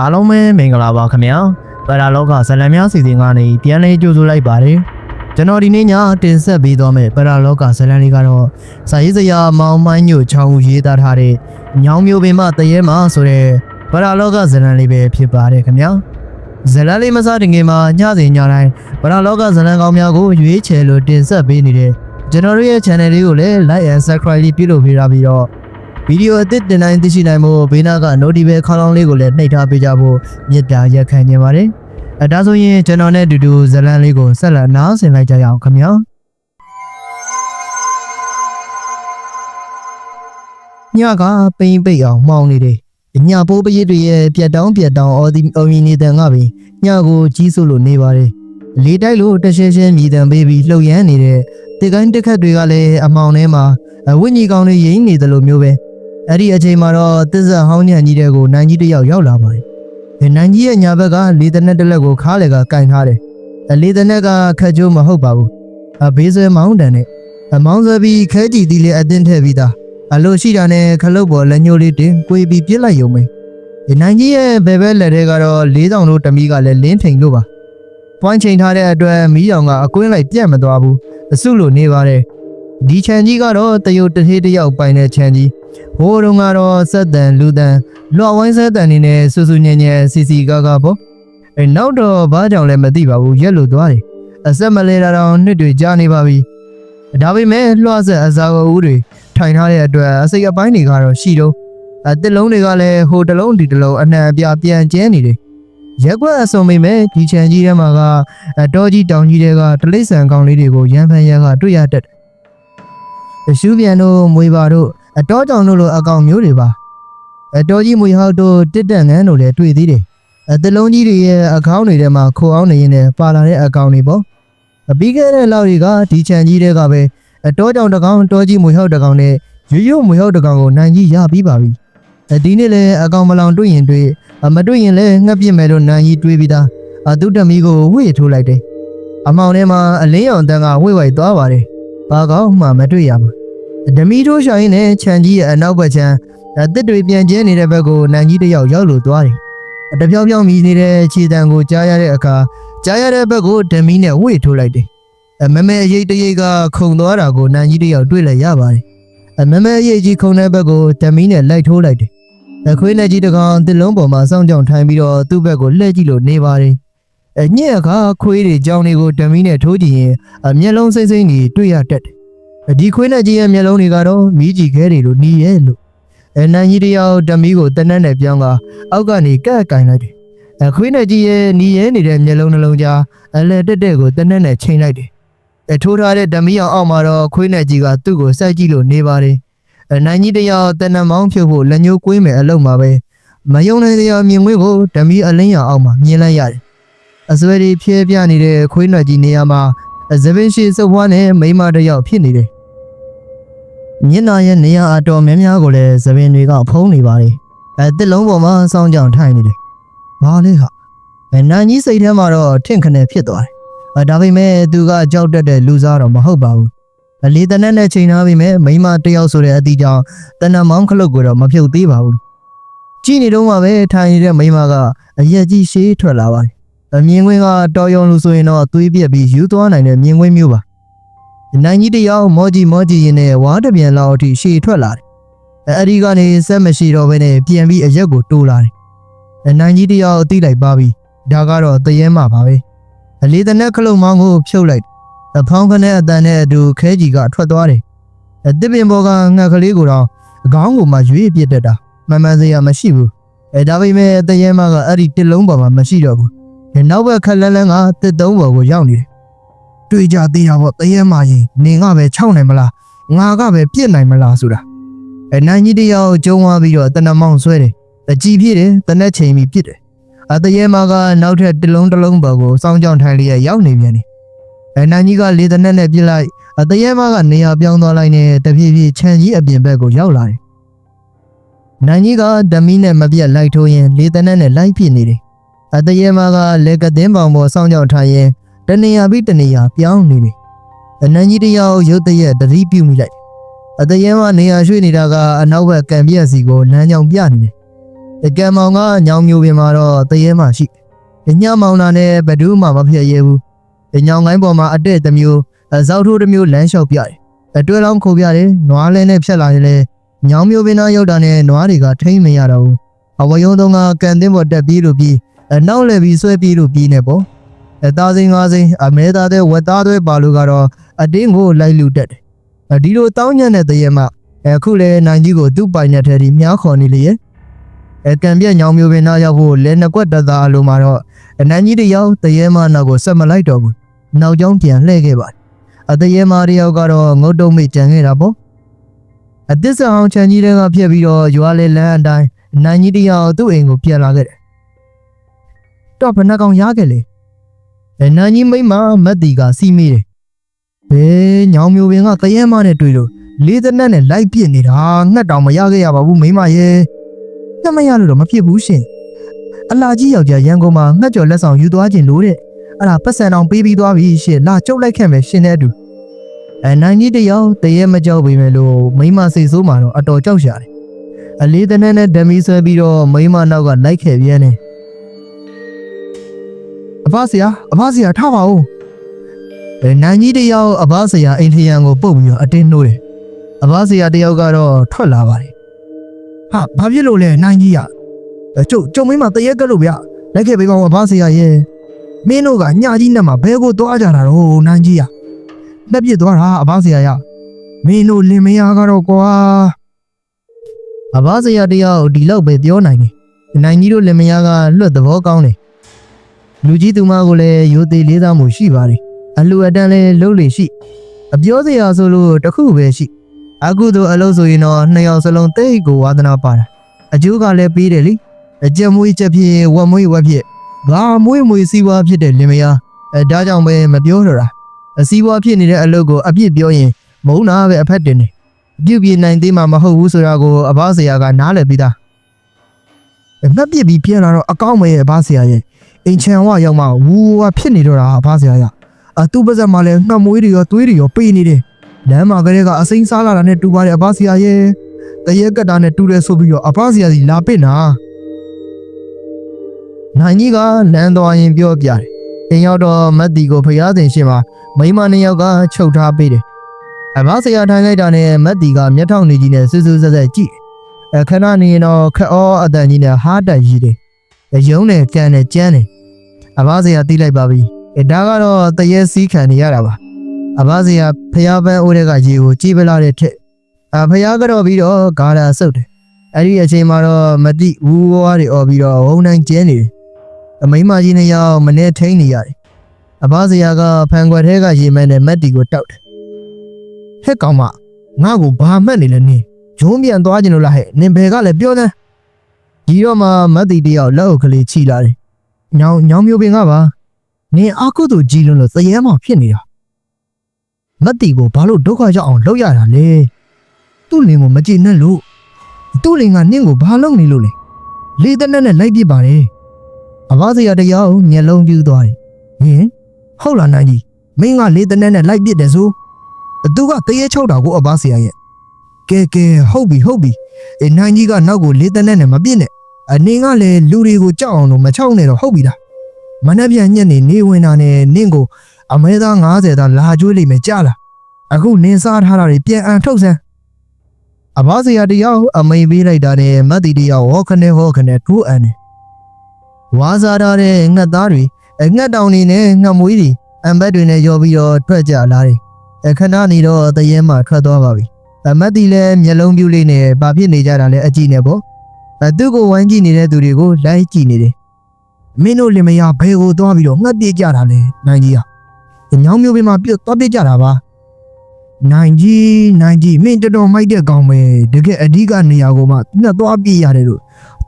အားလုံးပဲမင်္ဂလာပါခင်ဗျာပရာလောကဇလံများစီစဉ်ကနေပြန်လေးကြိုဆိုလိုက်ပါတယ်ကျွန်တော်ဒီနေ့ညတင်ဆက်ပေးသွားမယ့်ပရာလောကဇလံလေးကတော့စာရေးစရာမောင်မိုင်းညိုချောင်းရေးသားထားတဲ့ညောင်မျိုးပင်မတရေမဆိုတဲ့ပရာလောကဇလံလေးပဲဖြစ်ပါတယ်ခင်ဗျာဇလံလေးမစားတင်ခင်မှာညစဉ်ညတိုင်းပရာလောကဇလံကောင်းများကိုရွေးချယ်လို့တင်ဆက်ပေးနေတဲ့ကျွန်တော်တို့ရဲ့ channel လေးကိုလည်း like and subscribe လေးပြုလုပ်ပေးထားပြီးတော့ ဗီဒီယိုအသစ်တင်တိုင်းသိရှိနိုင်ဖို့ဘေးနားက notification ခေါင်းလောင်းလေးကိုလည်းနှိပ်ထားပေးကြဖို့မြစ်တာရက်ခံနေပါတယ်။အဲဒါဆိုရင်ကျွန်တော်နဲ့အတူတူဇလန်လေးကိုဆက်လက်နားဆင်လိုက်ကြရအောင်ခင်ဗျာ။ညကပိန်ပိတ်အောင်မှောင်နေတယ်။ညပိုးပရစ်တွေရဲ့ပြတ်တောင်းပြတ်တောင်းအော်ဒီအော်မီနေတဲ့ငါပင်ညကိုကြီးစိုးလို့နေပါတယ်။လေတိုက်လို့တရှဲရှဲမြည်တံပေးပြီးလှုပ်ရမ်းနေတဲ့တေကိုင်းတက်ခတ်တွေကလည်းအမောင်ထဲမှာအဝိညာဉ်ကောင်းတွေရိမ့်နေတယ်လို့မျိုးပဲ။ အဲ့ဒီအချိန်မှာတော့တစ္ဆဟောင်းညံကြီးတဲ့ကိုနိုင်ကြီးတစ်ယောက်ရောက်လာပါတယ်။ဒီနိုင်ကြီးရဲ့ညာဘက်ကလေတနက်တစ်လက်ကိုခါးလေကကင်ထားတယ်။အလေတနက်ကခက်ကျိုးမဟုတ်ပါဘူး။အဘေးဆွဲမောင်းတန်နဲ့အမောင်းဆွဲပြီးခဲကြည့်သီးလေးအတင်းထည့်ပြီးသားအလို့ရှိတာနဲ့ခလုတ်ပေါ်လက်ညှိုးလေးတင်ကိုပြီးပြစ်လိုက်ရုံပဲ။ဒီနိုင်ကြီးရဲ့ဘယ်ဘက်လက်ထဲကတော့လေးဆောင်တို့တမီးကလည်းလင်းထိန်လို့ပါ။ပွိုင်းချိန်ထားတဲ့အတွက်မီးရောင်ကအကွင်းလိုက်ပြတ်မသွားဘူး။အဆုလိုနေပါတယ်။ဒီခြံကြီးကတော့တရုတ်တစ်ထေးတစ်ယောက်ပိုင်တဲ့ခြံကြီး ဟိုးတုန်းကတော့စက်တန်လူတန်လွှဝိုင်းစက်တန်နေနဲ့ဆူဆူညံ့ညံ့စီစီကားကားပေါ့အဲနောက်တော့ဘာကြောင့်လဲမသိပါဘူးရက်လို့သွားတယ်အဆက်မလဲတာတော့နှစ်တွေကြာနေပါပြီဒါပေမဲ့လွှဆက်အစာအဦးတွေထိုင်ထားတဲ့အတွက်အစိတ်အပိုင်းတွေကတော့ရှိတော့အတစ်လုံးတွေကလည်းဟိုတစ်လုံးဒီတစ်လုံးအနှံအပြားပြန်ကျဲနေတယ်ရက်ွက်အစုံမိမဲ့ဒီချန်ကြီးထဲမှာကအတော်ကြီးတောင်ကြီးတွေကတလိษံကောင်လေးတွေကိုရန်ဖန်ရန်ကတွေ့ရတတ်တယ်ရှူးပြန်တို့မွေပါတို့ အတော်ကြောင့်တို့လိုအကောင်မျိုးတွေပါအတော်ကြီးမွေဟောက်တို့တစ်တက်ငန်းတို့လည်းတွေ့သေးတယ်အတလုံးကြီးတွေရဲ့အကောင့်တွေထဲမှာခိုအောင်နေရင်လည်းပါလာတဲ့အကောင်တွေပေါ့အပြီးခဲ့တဲ့လောက်တွေကဒီချန်ကြီးတွေကပဲအတော်ကြောင့်တကောင်တော်ကြီးမွေဟောက်တကောင်နဲ့ရွရွမွေဟောက်တကောင်ကိုနိုင်ကြီးရပြီးပါပြီအဒီနေ့လည်းအကောင်မလောင်တွေ့ရင်တွေ့အမတွေ့ရင်လည်းငှက်ပြစ်မယ်လို့နိုင်ကြီးတွေးပြီးသားအတုတမီကိုဝှေ့ထိုးလိုက်တယ်အမောင်ထဲမှာအလင်းရောင်တန်းကဝှေ့ဝိုက်သွားပါတယ်ဘာကောင်းမှမတွေ့ရဘူး ဓမီထိုးရှာရင်းနဲ့ခြံကြီးရဲ့အနောက်ဘက်ခြမ်းအသစ်တွေပြန်ကျဲနေတဲ့ဘက်ကိုနန်ကြီးတစ်ယောက်ရောက်လို့သွားတယ်။အတပြောင်ပြောင်မြည်နေတဲ့ခြေတံကိုကြားရတဲ့အခါကြားရတဲ့ဘက်ကိုဓမီနဲ့ဝှေ့ထိုးလိုက်တယ်။အမမဲအရေးတရိတ်ကခုံသွားတာကိုနန်ကြီးတစ်ယောက်တွေ့လိုက်ရပါတယ်။အမမဲအရေးကြီးခုံတဲ့ဘက်ကိုဓမီနဲ့လိုက်ထိုးလိုက်တယ်။အခွေးနဲ့ကြီးတကောင်တစ်လုံးပေါ်မှာစောင့်ကြောင်ထိုင်ပြီးတော့သူ့ဘက်ကိုလှည့်ကြည့်လို့နေပါတယ်။အညက်အခါခွေးတွေကြောင်တွေကိုဓမီနဲ့ထိုးကြည့်ရင်အမျက်လုံးစိမ့်စိမ့်ကြီးတွေ့ရတတ်တယ် ဒီခွေးနဲ့ကြီးရဲ့မျက်လုံးတွေကတော့မီးကြည့်ခဲတွေလိုနီးရဲ့လို့အဲနန်ကြီးတယောက်တမီးကိုတနက်နဲ့ပြောင်းကအောက်ကနေကက်ကင်လိုက်တယ်အခွေးနဲ့ကြီးရဲ့နီးရဲနေတဲ့မျက်လုံးနှလုံးကြားအလဲတက်တက်ကိုတနက်နဲ့ချိန်လိုက်တယ်အထိုးထားတဲ့တမီးအောင်အောက်မှာတော့ခွေးနဲ့ကြီးကသူ့ကိုစိုက်ကြည့်လို့နေပါတယ်အနန်ကြီးတယောက်တနက်မောင်းဖြုတ်ဖို့လက်ညှိုးကွေးမယ်အလုံးမှာပဲမယုံနိုင်တဲ့အမြင်ကွင်းကိုတမီးအလင်းရောင်အောက်မှာမြင်လိုက်ရတယ်အစွဲတွေဖြဲပြနေတဲ့ခွေးနဲ့ကြီးနေရာမှာသပင်ရှိစုပ်ဖွားနဲ့မိန်းမတစ်ယောက်ဖြစ်နေတယ် မျက်နှာရဲ့နေရာအတော်များများကိုလည်းသပင်တွေကဖုံးနေပါတယ်။အဲတစ်လုံးပေါ်မှာစောင်းကြောင်ထိုင်နေတယ်။ဘာလဲဟာ။အဲနန်ကြီးစိတ်ထဲမှာတော့ထင့်ခနဲ့ဖြစ်သွားတယ်။အဲဒါပေမဲ့သူကကြောက်တတ်တဲ့လူစားတော့မဟုတ်ပါဘူး။အလေးတနက်နဲ့ချိန်ထားပြီးမဲ့မိန်းမတစ်ယောက်ဆိုတဲ့အသည့်ကြောင့်တနက်မောင်းခလုတ်ကိုတော့မဖြုတ်သေးပါဘူး။ကြည့်နေတော့မှပဲထိုင်နေတဲ့မိန်းမကအရက်ကြီးရှေးထွက်လာပါတယ်။အမြင်ကွင်းကတော်ယုံလူဆိုရင်တော့သွေးပြက်ပြီးယူသွားနိုင်တဲ့မြင်ကွင်းမျိုးပါ။ နိုင်ကြီးတယောက်မောကြီးမောကြီးရင်နဲ့ဝါးတစ်ပြန်လောက်အထိရှေ့ထွက်လာတယ်။အဲအဲ့ဒီကနေစက်မရှိတော့ဘဲနဲ့ပြန်ပြီးအရက်ကိုတိုးလာတယ်။အဲနိုင်ကြီးတယောက်သိလိုက်ပါပြီ။ဒါကတော့တရဲမှာပါပဲ။အလေးတနက်ခလုတ်မောင်းကိုဖြုတ်လိုက်တယ်။အဖောင်းခနဲ့အတန်နဲ့အတူခဲကြီးကထွက်သွားတယ်။အတစ်ပင်ပေါ်ကငှက်ကလေးကိုတော့အကောင်းကိုမှရွေးပြစ်တတ်တာ။မှန်မှန်စရာမရှိဘူး။အဲဒါပေမဲ့တရဲမှာကအဲ့ဒီတစ်လုံးပေါ်မှာမရှိတော့ဘူး။ဒီနောက်ဘက်ခက်လန်းလန်းကတစ်သုံးပေါ်ကိုရောက်နေတယ် တွေ့ကြသေးတာပေါ့တရေမာရင်နင်ကပဲခြောက်နိုင်မလားငါကပဲပြစ်နိုင်မလားဆိုတာအနန်ကြီးတယောက်ကျုံသွားပြီးတော့တနမောင်ဆွဲတယ်အကြည်ဖြစ်တယ်တနက်ချိန်ပြီးပြစ်တယ်အတရေမာကနောက်ထပ်တစ်လုံးတစ်လုံးပေါ်ကိုစောင်းကြောင်ထိုင်လျက်ရောက်နေပြန်တယ်အနန်ကြီးကလေတနက်နဲ့ပြစ်လိုက်အတရေမာကနေရာပြောင်းသွားလိုက်နဲ့တပြေးပြေးခြံကြီးအပြင်ဘက်ကိုရောက်လာတယ်နန်ကြီးကဓမီနဲ့မပြတ်လိုက်ထိုးရင်လေတနက်နဲ့လိုက်ပြစ်နေတယ်အတရေမာကလေကသင်းပေါင်ပေါ်စောင်းကြောင်ထိုင်ရင် တနေရာပြီးတနေရာပြောင်းနေတယ်။အနန်းကြီးတယောက်ရုတ်တရက်တတိပြုမိလိုက်တယ်။အတရဲမနေရာရွှေ့နေတာကအနောက်ဘက်ကံပြက်စီကိုလမ်းကြောင်ပြနေတယ်။တကံမောင်ကညောင်မျိုးပင်မှာတော့တရေမှရှိတယ်ညမောင်နာနဲ့ဘယ်သူမှမဖြစ်ရဲဘူးညောင်ကိုင်းပေါ်မှာအတဲ့တစ်မျိုးအဇောက်ထိုးတစ်မျိုးလမ်းလျှောက်ပြတယ်အတွဲလောင်းခုပြတယ်နွားလဲနဲ့ဖြက်လာရင်လဲညောင်မျိုးပင်သားရောက်တာနဲ့နွားတွေကထိမ့်မရတော့ဘူးအဝယုံတုံးကကန်တင်းပေါ်တက်ပြီးလို့ပြီးအနောက်လဲပြီးဆွဲပြီးလို့ပြီးနေပေါ့ အသားစိမ်းငါးစိမ်းအမဲသားတဲ့ဝက်သားတွေပါလို့ကတော့အတင်းကိုလိုက်လူတက်တယ်အဒီလိုတောင်းညံ့တဲ့တရေမှအခုလေနိုင်ကြီးကိုသူ့ပိုင်တဲ့ထဲဒီမြားခေါ်နေလေရဲ့အဲကံပြက်ညောင်မျိုးပင်သားရောက်ဖို့လဲနှစ်ကွက်တက်သားအလိုမှာတော့အနန်းကြီးတယောက်တရေမှနောက်ကိုဆက်မလိုက်တော့ဘူးနောက်ကျောင်းပြန်လှည့်ခဲ့ပါတယ်အတရေမတယောက်ကတော့ငုတ်တုံးမိကြံခဲ့တာပေါ့အသစ္စာအောင်ချန်ကြီးတွေကဖြတ်ပြီးတော့ရွာလေလန်းအတိုင်းနန်းကြီးတယောက်သူ့အိမ်ကိုပြန်လာခဲ့တယ်တော့ဘယ်နှကောင်ရခဲ့လေ အဲနန်းကြီးမိမမက်တီကစီးမိတယ်ဘယ်ညောင်မျိုးပင်ကတရေမနဲ့တွေ့လို့လေးသက်နဲ့လိုက်ပြစ်နေတာငှက်တောင်မရခဲ့ရပါဘူးမိမရဲ့ငှက်မရလို့တော့မဖြစ်ဘူးရှင်အလာကြီးယောက်ျားရန်ကုန်မှာငှက်ကြော်လက်ဆောင်ယူသွားခြင်းလို့တဲ့အဲ့ဒါပတ်စံအောင်ပေးပြီးသွားပြီရှင်လာကျုပ်လိုက်ခဲ့မယ်ရှင်တဲ့အတူအဲနိုင်ကြီးတယောက်တရေမကြောက်ပေမဲ့လို့မိမစိတ်ဆိုးမှာတော့အတော်ကြောက်ရှာတယ်အလေးတနက်နဲ့ဓမီဆွဲပြီးတော့မိမနောက်ကလိုက်ခဲ့ပြန်တယ် အဖဆရာအဖဆရာထားပါဦးအဲနိုင်ကြီးတယောက်အဖဆရာအိမ်ထရံကိုပုတ်ပြီးတော့အတင်းနှိုးတယ်အဖဆရာတယောက်ကတော့ထွက်လာပါတယ်ဟာဘာဖြစ်လို့လဲနိုင်ကြီးရအဲကျုပ်ကျုံမိမတရေကလို့ဗျလိုက်ခဲ့ပေးပါဦးအဖဆရာရဲ့မင်းတို့ကညကြီးနဲ့မှာဘဲကိုသွားကြတာတော့နန်းကြီးရလက်ပြစ်သွားတာအဘဆရာရမင်းတို့လင်မယားကတော့ကွာအဘဆရာတယောက်ဒီလောက်ပဲပြောနိုင်တယ်နိုင်ကြီးတို့လင်မယားကလွတ်သဘောကောင်းတယ် လူကြီးသူမကိုလည်းရိုသေလေးစားမှုရှိပါတယ်အလူအတန်းလည်းလှုပ်လေရှိအပြောစရာဆိုလို့တခုပဲရှိအခုတို့အလုပ်ဆိုရင်တော့နှစ်ယောက်စလုံးတိတ်ကိုဝါသနာပါတာအကျိုးကလည်းပြီးတယ်လीအကြက်မွေးချက်ဖြစ်ဝက်မွေးဝက်ဖြစ်ဘာမွေးမွေးစီးပွားဖြစ်တဲ့လင်မယားအဲဒါကြောင့်ပဲမပြောတော့တာအစီးပွားဖြစ်နေတဲ့အလုပ်ကိုအပြစ်ပြောရင်မုန်းတာပဲအဖက်တင်တယ်အပြစ်ပြနိုင်သေးမှမဟုတ်ဘူးဆိုတာကိုအဘဆရာကနားလည်ပြီးသားအ ငတ်ပြစ်ပြီးပြန်လာတော့အကောင်းပဲအဘဆရာရဲ့အိမ်ချန်ဝရောက်မှဝူဝါဖြစ်နေတော့တာအဘဆရာရအတူပါဇက်မှာလည်းငှက်မွေးတွေရောသွေးတွေရောပေးနေတယ်လမ်းမှာကလေးကအစိမ်းစားလာတာနဲ့တူပါတယ်အဘဆရာရဲ့တရက်ကတာနဲ့တူတယ်ဆိုပြီးတော့အဘဆရာစီလာပင့်တာနိုင်ကြီးကလမ်းသွားရင်ပြောပြတယ်။အိမ်ရောက်တော့မတ်တီကိုဖျားစင်ရှင်းမှာမိန်းမနှစ်ယောက်ကချုပ်ထားပေးတယ်။အမဆရာထိုင်လိုက်တာနဲ့မတ်တီကမျက်ထောင်နေကြီးနဲ့စူးစူးဆက်ဆက်ကြည့်တယ်။ အခဏနေရင်တော့ခက်အောအတန်ကြီးနဲ့ဟားတက်ကြီးတယ်။အယုံနဲ့ကန်နဲ့ကြမ်းတယ်။အမဆရာတီးလိုက်ပါပြီ။အဲဒါကတော့တရေစည်းခံနေရတာပါ။အမဆရာဖျားပန်းအိုးတဲ့ကရေကိုကြည်ပလာတဲ့ထက်အဖျားကတော့ပြီးတော့ဂါရာဆုပ်တယ်။အဲ့ဒီအချိန်မှာတော့မတိဝူဝါးတွေអော်ပြီးတော့ဝုံနိုင်ကျင်းနေတယ်အမိန်းမကြီးနှစ်ယောက်မနဲ့ထိန်းနေရတယ်။အဘဆရာကဖန်ခွက်ထဲကရေမဲနဲ့မက်တီကိုတောက်တယ်။ဟဲ့ကောင်မငါ့ကိုဘာမှတ်နေလဲနင်း။ ဂျုံးပြန်သွားကျင်လို့လားဟဲ့။နင်ဘယ်ကလဲပြောသမ်း။ဒီတော့မှမက်တီတယောက်လက်အုပ်ကလေးချီလာတယ်။ညောင်ညောင်မျိုးပင်ကပါ။နင်အာကုသူကြီးလုံးလို့သရဲမောင်ဖြစ်နေတာ။မက်တီကိုဘာလို့ဒုက္ခရောက်အောင်လုပ်ရတာလဲ။သူ့လင်ကိုမကြည့်နဲ့လို့သူ့လင်ကနင့်ကိုဘာလုပ်နေလို့လဲ။လေတနက်နဲ့လိုက်ပစ်ပါတယ်။အဘစရာတယောက်မျက်လုံးပြူးသွားတယ်။ဟင်ဟုတ်လားနိုင်ကြီးမင်းကလေးတနက်နဲ့လိုက်ပစ်တယ်ဆိုသူကတရေချုပ်တာကိုအဘစရာရဲ့ ကဲကဲဟုတ်ပြီဟုတ်ပြီအေးနိုင်ကြီးကနောက်ကိုလေးတနက်နဲ့မပစ်နဲ့အနင်းကလည်းလူတွေကိုကြောက်အောင်လို့မချောက်နဲ့တော့ဟုတ်ပြီလားမနှက်ပြန်ညက်နေနေဝင်တာနဲ့နင့်ကိုအမဲသား90သားလာကျွေးလိမ့်မယ်ကြားလားအခုနင်းစားထားတာတွေပြန်အန်ထုတ်စမ်းအဘစရာတယောက်အမိန်ပေးလိုက်တာနဲ့မတ်တီတယောက်ဟောခနဲ့ဟောခနဲ့ထိုးအန်တယ်ဝါစားထားတဲ့ငှက်သားတွေအငှက်တောင်တွေနဲ့ငှက်မွေးတွေအံဘက်တွေနဲ့ရောပြီးတော့ထွက်ကြလာတယ်။အခဏနေတော့တရဲမှထွက်သွားပါပြီ။အ မတ်တီလည်းမျက်လုံးပြူးလေးနဲ့ဘာဖြစ်နေကြတာလဲအကြည့်နဲ့ပေါ့။အသူ့ကိုဝိုင်းကြည့်နေတဲ့သူတွေကိုလိုက်ကြည့်နေတယ်။မင်းတို့လင်မယားဘယ်ကိုသွားပြီးတော့ငှက်ပြေးကြတာလဲနိုင်ကြီးက။ညောင်မျိုးပင်မှာပြတ်သွားပြေးကြတာပါ။နိုင်ကြီးနိုင်ကြီးမင်းတော်တော်မိုက်တဲ့ကောင်ပဲတကယ်အဓိကနေရာကိုမှငှက်သွားပြေးရတယ်လို့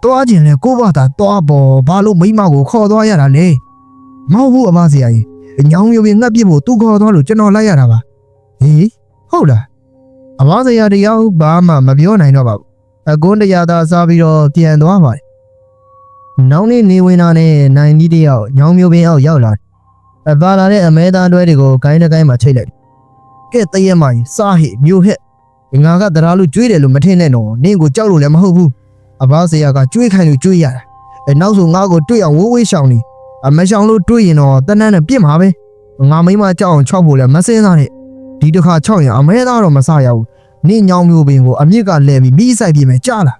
တွားကျင်လဲကိုယ့်ဘာသာတွားပေါ်ဘာလို့မိမကိုခေါ်သွားရတာလဲမဟုတ်ဘူးအမဆရာကြီးညောင်ရုံရင်ငတ်ပြစ်ဖို့သူခေါ်သွားလို့ကျွန်တော်လိုက်ရတာပါဟေးဟုတ်လား အမဆရာတယောက်ဘာမှမပြောနိုင်တော့ပါဘူးအကွန်းတရားသာစားပြီးတော့ပြန်သွားပါတယ်နောက်နေ့နေဝင်တာနဲ့နိုင်ကြီးတယောက်ညောင်မျိုးပင်အောက်ရောက်လာတယ်အပါလာတဲ့အမဲသားတွဲတွေကိုဂိုင်းတစ်ဂိုင်းမှာချိတ်လိုက်ကဲတည့်ရမကြီးစားဟိမျိုးဟက်ငါကတရားလို့ကြွေးတယ်လို့မထင်နဲ့တော့နင့်ကိုကြောက်လို့လည်းမဟုတ်ဘူးအဘဆရာကကြွေးခိုင်းလို့ကြွေးရတာအဲနောက်ဆိုငါ့ကိုတွေ့အောင်ဝိုးဝေးရှောင်နေအမရှောင်လို့တွေ့ရင်တော့တန်းတန်းနဲ့ပြစ်မှာပဲငါမိမကြောက်အောင်ခြောက်ဖို့လည်းမစင်းစားနဲ့ ဒီတစ်ခါခြောက်ရင်အမဲသားတော့မဆရဘူးနင့်ညောင်မျိုးပင်ကိုအမြစ်ကလဲပြီးမိဆိုင်ပြမယ်ကြားလား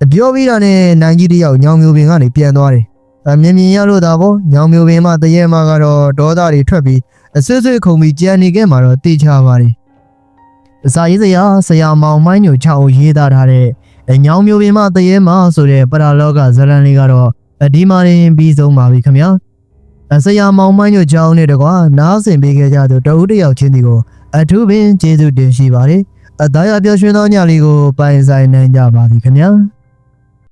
တပြောပြီးတာနဲ့နိုင်ကြီးတယောက်ညောင်မျိုးပင်ကနေပြန်သွားတယ်အမြင်မြင်ရလို့ဒါပေါ့ညောင်မျိုးပင်မှတရေမှကတော့ဒေါသတွေထွက်ပြီးအဆွေးဆွေးခုံပြီးကြံနေခဲ့မှာတော့တေချာပါတယ်စာရေးစရာဆရာမောင်မိုင်းညိုချောင်းရေးသားထားတဲ့အညောင်မျိုးပင်မတရေမဆိုတဲ့ပရာလောကဇလန်လေးကတော့အဒီမာရင်ပြီးဆုံးပါပြီခင်ဗျာ အစရာမောင်မိုင်းညိုချောင်းနဲ့တကွာနားဆင်ပေးခဲ့ကြသူတဦးတစ်ယောက်ချင်းဒီကိုအထူးပင်ကျေးဇူးတင်ရှိပါတယ်အသားရပျော်ရွှင်သောညလေးကိုပိုင်ဆိုင်နိုင်ကြပါသည်ခင်ဗျာ